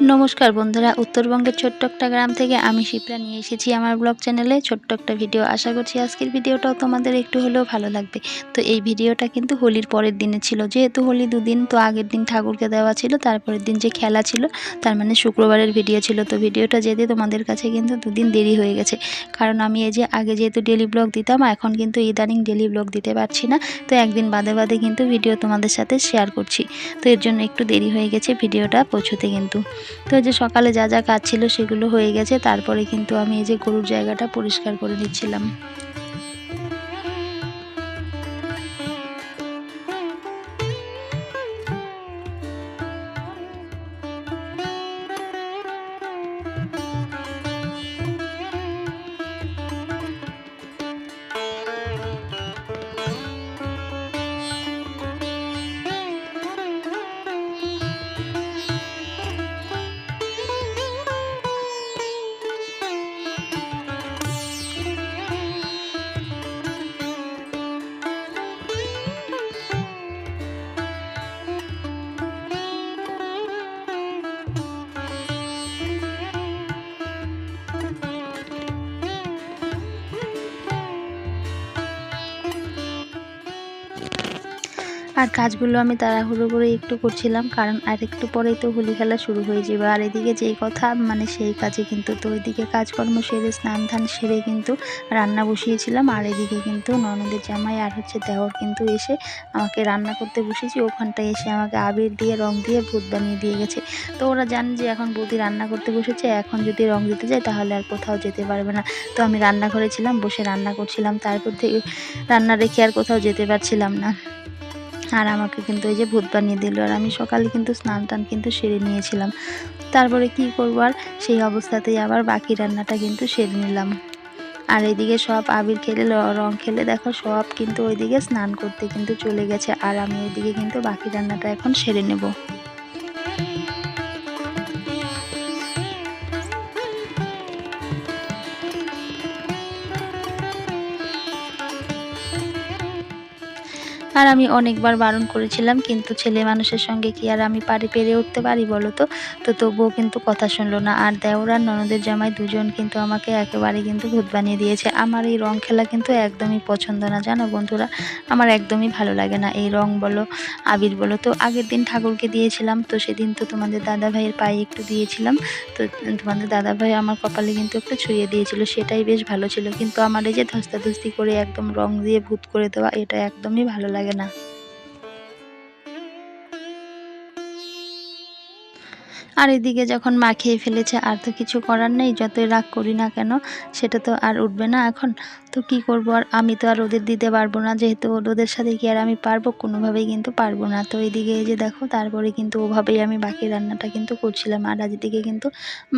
নমস্কার বন্ধুরা, উত্তরবঙ্গের ছোট্ট একটা গ্রাম থেকে আমি শিপ্রা নিয়ে এসেছি আমার ব্লগ চ্যানেলে। ছোট্ট একটা ভিডিও আশা করছি আজকের ভিডিওটাও তোমাদের একটু হলেও ভালো লাগবে। তো এই ভিডিওটা কিন্তু হোলির পরের দিনে ছিল। যেহেতু হোলি দুদিন, তো আগের দিন ঠাকুরকে দেওয়া ছিল, তারপরের দিন যে খেলা ছিল, তার মানে শুক্রবারের ভিডিও ছিল। তো ভিডিওটা যেতে তোমাদের কাছে কিন্তু দুদিন দেরি হয়ে গেছে। কারণ আমি এই যে আগে যেহেতু ডেলি ব্লগ দিতাম, এখন কিন্তু ইদানিং ডেলি ব্লগ দিতে পারছি না। তো একদিন বাদে বাদে কিন্তু ভিডিও তোমাদের সাথে শেয়ার করছি। তো এর জন্য একটু দেরি হয়ে গেছে ভিডিওটা পৌঁছতে কিন্তু। তো যে সকালে যা যা কাজ ছিল সেগুলো হয়ে গেছে, তারপরে কিন্তু আমি এই যে গরুর জায়গাটা পরিষ্কার করে নিচ্ছিলাম। আর কাজগুলো আমি তাড়াহুড়ো করে একটু করছিলাম, কারণ আর একটু পরেই তো হোলি খেলা শুরু হয়ে যাবে। আর এদিকে যেই কথা মানে সেই কাজে কিন্তু তো ওইদিকে কাজকর্ম সেরে, স্নান ধান সেরে কিন্তু রান্না বসিয়েছিলাম। আর এদিকে কিন্তু ননদের জামাই আর হচ্ছে দেওর কিন্তু এসে আমাকে রান্না করতে বসেছি। ওখানটায় এসে আমাকে আবির দিয়ে, রং দিয়ে, ভূত বানিয়ে দিয়ে গেছে। তো ওরা জানে যে এখন বৌদি রান্না করতে বসেছে, এখন যদি রং দিতে যায় তাহলে আর কোথাও যেতে পারবে না। তো আমি রান্নাঘরে ছিলাম বসে রান্না করছিলাম, তারপর থেকে রান্না রেখে আর কোথাও যেতে পারছিলাম না। আর আমাকে কিন্তু এই যে ভূত বানিয়ে দিল। আর আমি সকালে কিন্তু স্নান টান কিন্তু সেরে নিয়েছিলাম। তারপরে কি করব আর? সেই অবস্থাতেই আবার বাকি রান্নাটা কিন্তু সেরে নিলাম। আর এইদিকে সব আবির খেলে, রং খেলে দেখো সব কিন্তু ওইদিকে স্নান করতে কিন্তু চলে গেছে। আর আমি ওইদিকে কিন্তু বাকি রান্নাটা এখন সেরে নেব। আর আমি অনেকবার বারণ করেছিলাম, কিন্তু ছেলে মানুষের সঙ্গে কি আর আমি পারি পেরে উঠতে পারি বলো তো? তো তবুও কিন্তু কথা শুনলো না। আর দেওর আর ননদের জামাই দুজন কিন্তু আমাকে একেবারে কিন্তু ভূত বানিয়ে দিয়েছে। আমার এই রং খেলা কিন্তু একদমই পছন্দ না, জানো বন্ধুরা? আমার একদমই ভালো লাগে না এই রং বলো, আবির বলো তো। আগের দিন ঠাকুরকে দিয়েছিলাম, তো সেদিন তো তোমাদের দাদা ভাইয়ের পায়ে একটু দিয়েছিলাম। তো তোমাদের দাদা ভাই আমার কপালে কিন্তু একটু ছুঁয়ে দিয়েছিল, সেটাই বেশ ভালো ছিল। কিন্তু আমার এই যে ধস্তাধস্তি করে একদম রং দিয়ে ভূত করে দেওয়া, এটা একদমই ভালো লাগে না। আর এদিকে যখন মা খেয়ে ফেলেছে, আর তো কিছু করার নেই, যতই রাগ করি না কেন, সেটা তো আর উঠবে না এখন। তো কি করব? আর আমি তো আর ওদের দিতে পারব না, যেহেতু ওদের সাথে কি আর আমি পারব? কোনোভাবেই কিন্তু পারব না। তো এদিকে এই যে দেখো, তারপরে কিন্তু ওভাবেই আমি বাকি রান্নাটা কিন্তু করছিলাম। আর আজ এদিকে কিন্তু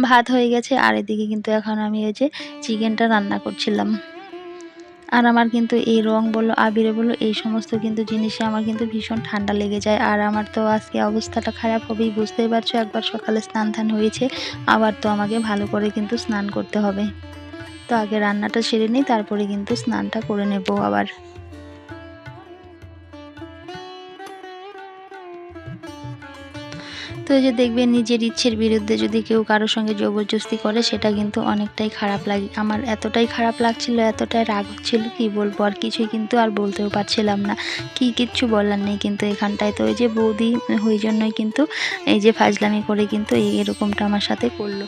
ভাত হয়ে গেছে, আর এদিকে কিন্তু এখন আমি এই যে চিকেনটা রান্না করছিলাম। আর আমার কিন্তু এই রং বলো, আবিরে বলো, এই সমস্ত কিন্তু জিনিসে আমার কিন্তু ভীষণ ঠান্ডা লেগে যায়। আর আমার তো আজকে অবস্থাটা খারাপ হবেই, বুঝতেই পারছ, একবার সকালে স্নান ধান হয়েছে, আবার তো আমাকে ভালো করে কিন্তু স্নান করতে হবে। তো আগে রান্নাটা সেরে নিই, তারপরে কিন্তু স্নানটা করে নেব আবার। তো এই যে দেখবে নিজের ইচ্ছের বিরুদ্ধে যদি কেউ কারোর সঙ্গে জবরদস্তি করে, সেটা কিন্তু অনেকটাই খারাপ লাগে। আমার এতটাই খারাপ লাগছিল, এতটাই রাগ হচ্ছিল, কি বলব? আর কিছুই কিন্তু আর বলতেও পারছিলাম না। কি কিচ্ছু বলার নেই কিন্তু এখানটায়। তো ওই যে বৌদি, ওই জন্যই কিন্তু এই যে ফাজলামি করে কিন্তু এরকমটা আমার সাথে করল।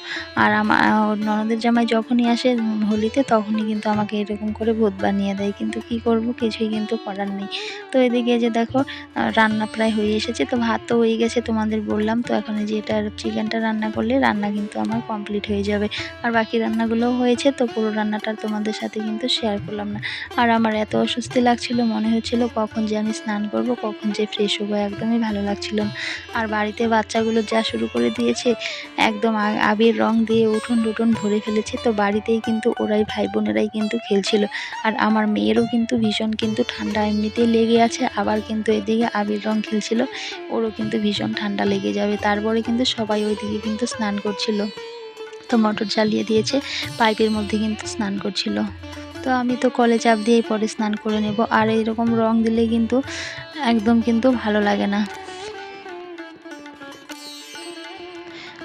আর আমার ননদের জামাই যখনই আসে হোলিতে, তখনই কিন্তু আমাকে এরকম করে ভূত বানিয়ে দেয়। কিন্তু কি করব? কিছুই কিন্তু করার নেই। তো এদিকে যে দেখো, রান্না প্রায় হয়ে এসেছে। তো ভাত তো হয়ে গেছে তোমাদের বললাম। তো এখন যে এটা চিকেনটা রান্না করলে রান্না কিন্তু আমার কমপ্লিট হয়ে যাবে। আর বাকি রান্নাগুলোও হয়েছে, তো পুরো রান্নাটা তোমাদের সাথে কিন্তু শেয়ার করলাম না। আর আমার এত অস্বস্তি লাগছিল, মনে হচ্ছিল কখন যে আমি স্নান করব, কখন যে ফ্রেশ হব, একদমই ভালো লাগছিল আর বাড়িতে বাচ্চাগুলো যা শুরু করে দিয়েছে, একদম আবির রং দিয়ে উঠোন টুটুন ভরে ফেলেছে, তো বাড়িতেই কিন্তু ওরাই ভাই বোনেরাই কিন্তু খেলছিল। আর আমার মেয়েরও কিন্তু ভীষণ কিন্তু ঠান্ডা এমনিতেই লেগে আছে, আবার কিন্তু এদিকে আবির রং খেলছিল, ওরও কিন্তু ভীষণ ঠান্ডা লেগে যাবে। তারপরে কিন্তু সবাই ওইদিকে কিন্তু স্নান করছিল। তো মোটর চালিয়ে দিয়েছে, পাইপের মধ্যে কিন্তু স্নান করছিল। তো আমি তো কলে চাপ দিয়েই পরে স্নান করে নেব, আর এরকম রং দিলে কিন্তু একদম কিন্তু ভালো লাগে না।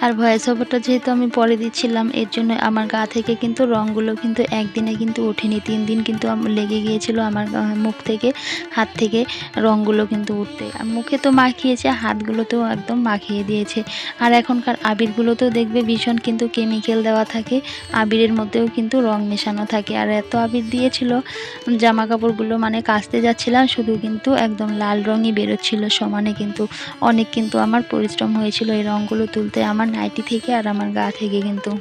আর ভয়েস ওভারটা যেহেতু আমি পরে দিচ্ছিলাম, এর জন্য আমার গা থেকে কিন্তু রঙগুলো কিন্তু একদিনে কিন্তু ওঠেনি। তিন দিন কিন্তু লেগে গিয়েছিল আমার মুখ থেকে, হাত থেকে রঙগুলো কিন্তু উঠতে। আর মুখে তো মাখিয়েছে, হাতগুলোতেও একদম মাখিয়ে দিয়েছে। আর এখনকার আবিরগুলোতেও দেখবে ভীষণ কিন্তু কেমিক্যাল দেওয়া থাকে, আবিরের মধ্যেও কিন্তু রং মেশানো থাকে। আর এত আবির দিয়েছিল জামা কাপড়গুলো মানে কাচতে যাচ্ছিলাম, শুধু কিন্তু একদম লাল রঙই বেরোচ্ছিল সমানে কিন্তু। অনেক কিন্তু আমার পরিশ্রম হয়েছিল এই রঙগুলো তুলতে। আমার নাইটি থেকে আর আমার গা থেকে কিন্তু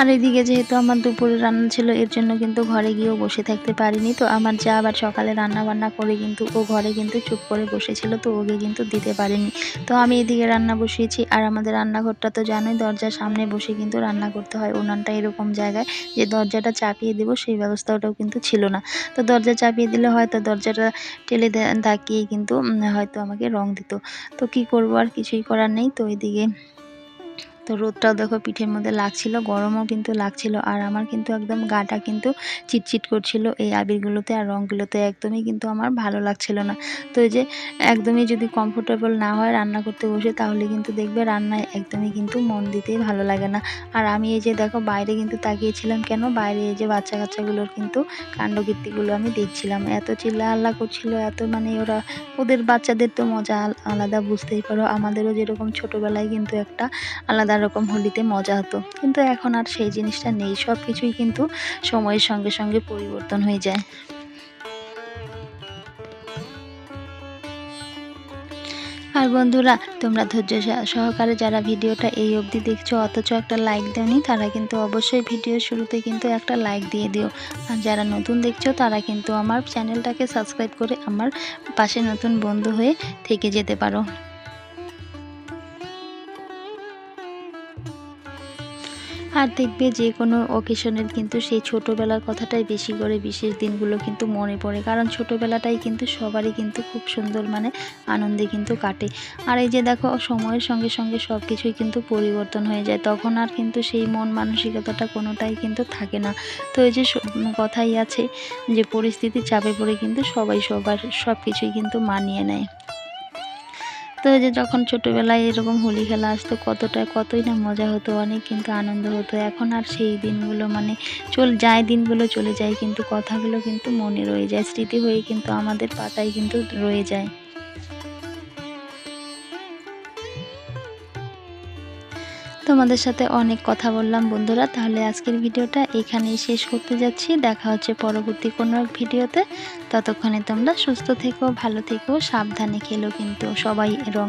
আর এদিকে যেহেতু আমার দুপুরে রান্না ছিল, এর জন্য কিন্তু ঘরে গিয়েও বসে থাকতে পারিনি। তো আমার যা আবার সকালে রান্না বান্না করে কিন্তু, ও ঘরে কিন্তু চুপ করে বসেছিল, তো ওকে কিন্তু দিতে পারিনি। তো আমি এদিকে রান্না বসিয়েছি, আর আমাদের রান্নাঘরটা তো জানোই, দরজার সামনে বসে কিন্তু রান্না করতে হয় উনানটা এরকম জায়গায় যে দরজাটা চাপিয়ে দেবো, সেই ব্যবস্থা ওটাও কিন্তু ছিল না। তো দরজা চাপিয়ে দিলে হয়তো দরজাটা টেলে তাকিয়ে কিন্তু হয়তো আমাকে রং দিত। তো কি করব, আর কিছুই করার নেই। তো এদিকে তো রোদটাও দেখো পিঠের মধ্যে লাগছিল, গরমও কিন্তু লাগছিল, আর আমার কিন্তু একদম গাটা কিন্তু চিটচিট করছিল এই আবিরগুলোতে আর রঙগুলোতে, একদমই কিন্তু আমার ভালো লাগছিল না। তো এই যে একদমই যদি কমফোর্টেবল না হয় রান্না করতে বসে, তাহলে কিন্তু দেখবে রান্নায় একদমই কিন্তু মন দিতেই ভালো লাগে না। আর আমি এই যে দেখো বাইরে কিন্তু তাকিয়েছিলাম কেন? বাইরে এই যে বাচ্চা কাচ্চাগুলোর কিন্তু কাণ্ডকীর্তিগুলো আমি দেখছিলাম। এত চিল্লা আল্লাহ করছিল, এত মানে ওরা, ওদের বাচ্চাদের তো মজা আলাদা, বুঝতেই পারো। আমাদেরও যেরকম ছোটোবেলায় কিন্তু একটা আলাদা রকম হোলিতে মজা হতো। কিন্তু এখন আর সেই জিনিসটা নেই। সব কিছুই কিন্তু সময়ের সঙ্গে সঙ্গে পরিবর্তন হয়ে যায়। আর বন্ধুরা, তোমরা ধৈর্য সহ- সহকারে যারা ভিডিওটা এই অবধি দেখছ, অথচ একটা লাইক দেওনি, তারা কিন্তু অবশ্যই ভিডিও শুরুতে কিন্তু একটা লাইক দিয়ে দিও। আর যারা নতুন দেখছ, তারা কিন্তু আমার চ্যানেলটাকে সাবস্ক্রাইব করে আমার পাশে নতুন বন্ধু হয়ে থেকে যেতে পারো। আর দেখবে যে কোনো অকেশনের কিন্তু সেই ছোটোবেলার কথাটাই বেশি করে বিশেষ দিনগুলো কিন্তু মনে পড়ে। কারণ ছোটোবেলাটাই কিন্তু সবারই কিন্তু খুব সুন্দর মানে আনন্দে কিন্তু কাটে। আর এই যে দেখো, সময়ের সঙ্গে সঙ্গে সব কিছুই কিন্তু পরিবর্তন হয়ে যায়। তখন আর কিন্তু সেই মন মানসিকতাটা কোনোটাই কিন্তু থাকে না। তো এই যে কথাই আছে যে পরিস্থিতির চাপে পড়ে কিন্তু সবাই সবার সব কিছুই কিন্তু মানিয়ে নেয়। তো যে যখন ছোটোবেলায় এরকম হোলি খেলা আসতো, কতটা, কতই না মজা হতো, অনেক কিন্তু আনন্দ হতো। এখন আর সেই দিনগুলো মানে চল যায় দিনগুলো চলে যায়, কিন্তু কথাগুলো কিন্তু মনে রয়ে যায়, স্মৃতি হয়ে কিন্তু আমাদের পাতায় কিন্তু রয়ে যায়। তোমাদের সাথে অনেক কথা বললাম বন্ধুরা, তাহলে আজকের ভিডিওটা এখানেই শেষ করতে যাচ্ছি। দেখা হচ্ছে পরবর্তী কোনো এক ভিডিওতে। ততক্ষণে তোমরা সুস্থ থেকো, ভালো থেকো, সাবধানে খেলো কিন্তু সবাই রং